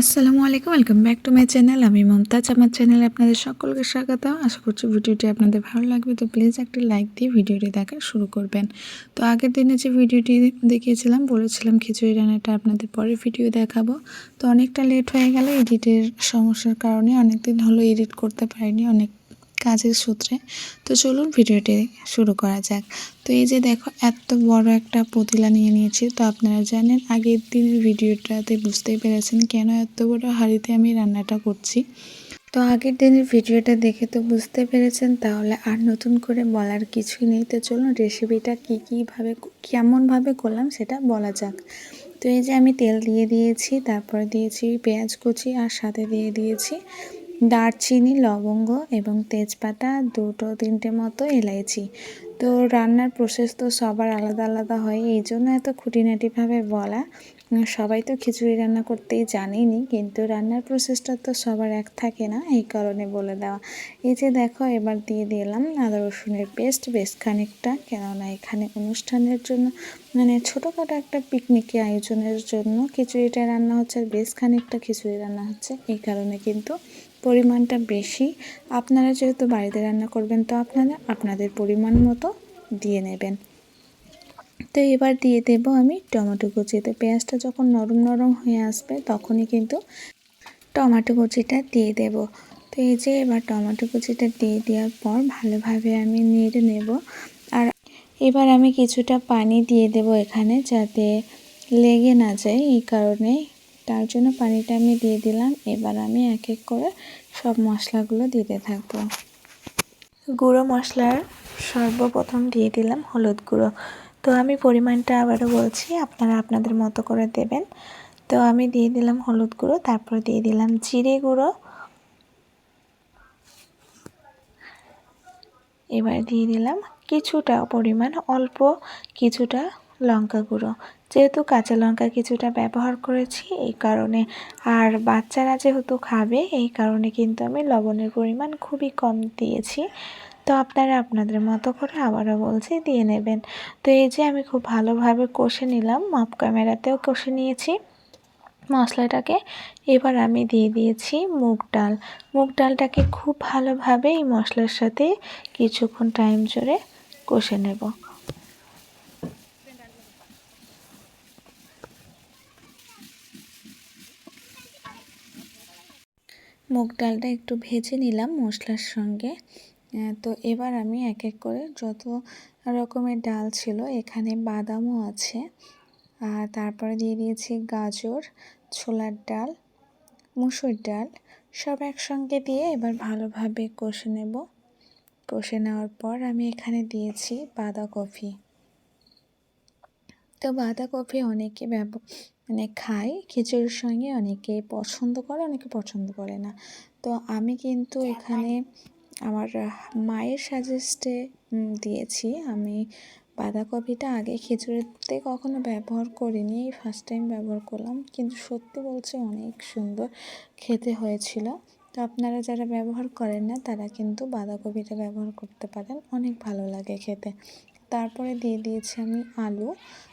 আসসালামু আলাইকুম, welcome back to my channel. আমি মমতাজ, আমার চ্যানেলে আপনাদের সকলকে স্বাগত আশা করছি ভিডিওটি আপনাদের ভালো লাগবে, তো প্লিজ একটি লাইক দিয়ে ভিডিওটি দেখা শুরু করবেন। তো আগের দিনে যে ভিডিওটি দেখিয়েছিলাম, বলেছিলাম খিচুড়ি রান্নাটা আপনাদের পরে ভিডিও দেখাবো। তো অনেকটা লেট হয়ে গেল, এডিটের সমস্যার কারণে অনেক দিন হলো এডিট করতে পারিনি, অনেক কাজের সূত্রে। তো চলুন ভিডিওটি শুরু করা যাক। তো এই যে দেখো, এত বড় একটা পতিলা নিয়ে নিয়েছি। তো আপনারা জানেন, আগের দিনের ভিডিওটাতে বুঝতেই পেরেছেন কেন এত বড় হাঁড়িতে আমি রান্নাটা করছি। তো আগের দিনের ভিডিওটা দেখে তো বুঝতে পেরেছেন, তাহলে আর নতুন করে বলার কিছুই নেই। তো চলুন রেসিপিটা কী কীভাবে কেমনভাবে করলাম সেটা বলা যাক। তো এই যে আমি তেল দিয়ে দিয়েছি, তারপরে দিয়েছি পেঁয়াজ কুচি আর সাথে দিয়ে দিয়েছি। দারচিনি, লবঙ্গ এবং তেজপাতা দুটো তিনটে মতো এলাইচি। তো রান্নার প্রসেস তো সবার আলাদা আলাদা হয়, এই জন্য এত খুঁটিনাটিভাবে বলা। সবাই তো খিচুড়ি রান্না করতেই জানেনি, কিন্তু রান্নার প্রসেসটা তো সবার এক থাকে না, এই কারণে বলে দেওয়া। এই যে দেখো, এবার দিয়ে দিলাম আদা, রসুনের পেস্ট বেশ খানিকটা, কেননা এখানে অনুষ্ঠানের জন্য মানে ছোটোখাটো একটা পিকনিকে আয়োজনের জন্য খিচুড়িটা রান্না হচ্ছে, আর বেশ খানিকটা খিচুড়ি রান্না হচ্ছে, এই কারণে কিন্তু পরিমাণটা বেশি, আপনারা যেহেতু বাড়িতে রান্না করবেন, তো আপনারা আপনাদের পরিমাণ মতো দিয়ে নেবেন। তো এবার দিয়ে দেব আমি টমেটো কুচিতে। পেঁয়াজটা যখন নরম নরম হয়ে আসবে, তখনই কিন্তু টমেটো কুচিটা দিয়ে দেব। তো এই যে এবার টমেটো কুচিটা দিয়ে দেওয়ার পর ভালোভাবে আমি নেড়ে নেব। আর এবার আমি কিছুটা পানি দিয়ে দেব এখানে যাতে লেগে না যায়, এই কারণে তার জন্য পানিটা আমি দিয়ে দিলাম। এবার আমি এক এক করে সব মশলাগুলো দিতে থাকব। গুঁড়ো মশলার সর্বপ্রথম দিয়ে দিলাম হলুদ গুঁড়ো। তো আমি পরিমাণটা আবারও বলছি, আপনারা আপনাদের মতো করে দেবেন। তো আমি দিয়ে দিলাম হলুদ গুঁড়ো, তারপর দিয়ে দিলাম জিরে গুঁড়ো। এবার দিয়ে দিলাম কিছুটা পরিমাণ, অল্প কিছুটা লঙ্কা গুঁড়ো। যেহেতু কাঁচা লঙ্কা কিছুটা ব্যবহার করেছি এই কারণে, আর বাচ্চারা যেহেতু খাবে এই কারণে কিন্তু আমি লবণের পরিমাণ খুবই কম দিয়েছি। তো আপনারা আপনাদের মতো করে আবারও বলছি, দিয়ে নেবেন। তো এই যে আমি খুব ভালোভাবে কষে নিলাম, মাপ ক্যামেরাতেও কষে নিয়েছি। মশলাটাকে এবার আমি দিয়ে দিয়েছি মুগ ডাল। মুগ ডালটাকে খুব ভালোভাবে এই মশলার সাথে কিছুক্ষণ টাইম জুড়ে কষে নেব। মুগ ডালটা একটু ভেজে নিলাম মশলার সঙ্গে। তো এবার আমি এক এক করে যত রকমের ডাল ছিল, এখানে বাদামও আছে। আর তারপরে দিয়ে দিয়েছি গাজর, ছোলার ডাল, মুসুর ডাল, সব একসঙ্গে দিয়ে এবার ভালোভাবে কষে নেব। কষে নেওয়ার পর আমি এখানে দিয়েছি বাঁধাকপি। তো বাঁধাকপি অনেকে ব্যব মানে খায় খিচুড়ির সঙ্গে অনেকে পছন্দ করে অনেকে পছন্দ করে না। তো আমি কিন্তু এখানে আমার মায়ের সাজেস্টে দিয়েছি। আমি বাঁধাকপিটা আগে খিচুড়িতে কখনো ব্যবহার করিনি ফার্স্ট টাইম ব্যবহার করলাম। কিন্তু সত্যি বলছে অনেক সুন্দর খেতে হয়েছিল। তো আপনারা যারা ব্যবহার করেন না তারা কিন্তু বাঁধাকপিটা ব্যবহার করতে পারেন। অনেক ভালো লাগে খেতে। তারপরে দিয়ে দিয়েছি আমি আলু।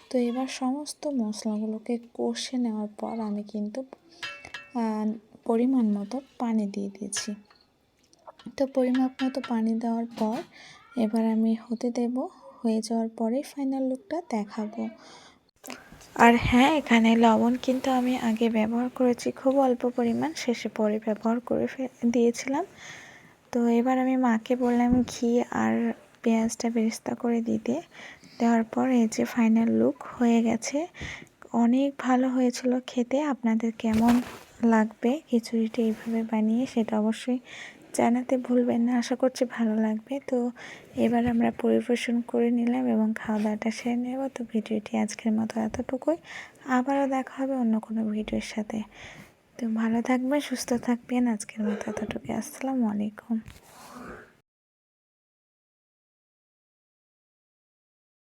তো এবার সমস্ত মশলাগুলোকে কষে নেওয়ার পর আমি কিন্তু পরিমাণ মতো পানি দিয়ে দিয়েছি। তো পরিমাপ মতো পানি দেওয়ার পর এবার আমি হতে দেব, হয়ে যাওয়ার পরে ফাইনাল লুকটা দেখাবো। আর হ্যাঁ এখানে লবণ কিন্তু আমি আগে ব্যবহার করেছি, খুব অল্প পরিমাণ, শেষে পরে ব্যবহার করে দিয়েছিলাম। তো এবার আমি মাকে বললাম, ঘি আর পেঁয়াজটা বেরেস্তা করে দিতে। দেওয়ার পর এই যে ফাইনাল লুক হয়ে গেছে। অনেক ভালো হয়েছিল খেতে। আপনাদের কেমন লাগবে? খিচুড়িটা এইভাবে বানিয়ে সেটা অবশ্যই জানাতে ভুলবেন না। আশা করছি ভালো লাগবে। তো এবার আমরা পরিবেশন করে নিলাম এবং খাওয়া দাওয়াটা সেরে নেব। তো ভিডিওটি আজকের মতো এতটুকুই। আবারও দেখা হবে অন্য কোনো ভিডিওর সাথে। তো ভালো থাকবেন, সুস্থ থাকবেন। আজকের মতো এতটুকুই। আসসালামু আলাইকুম।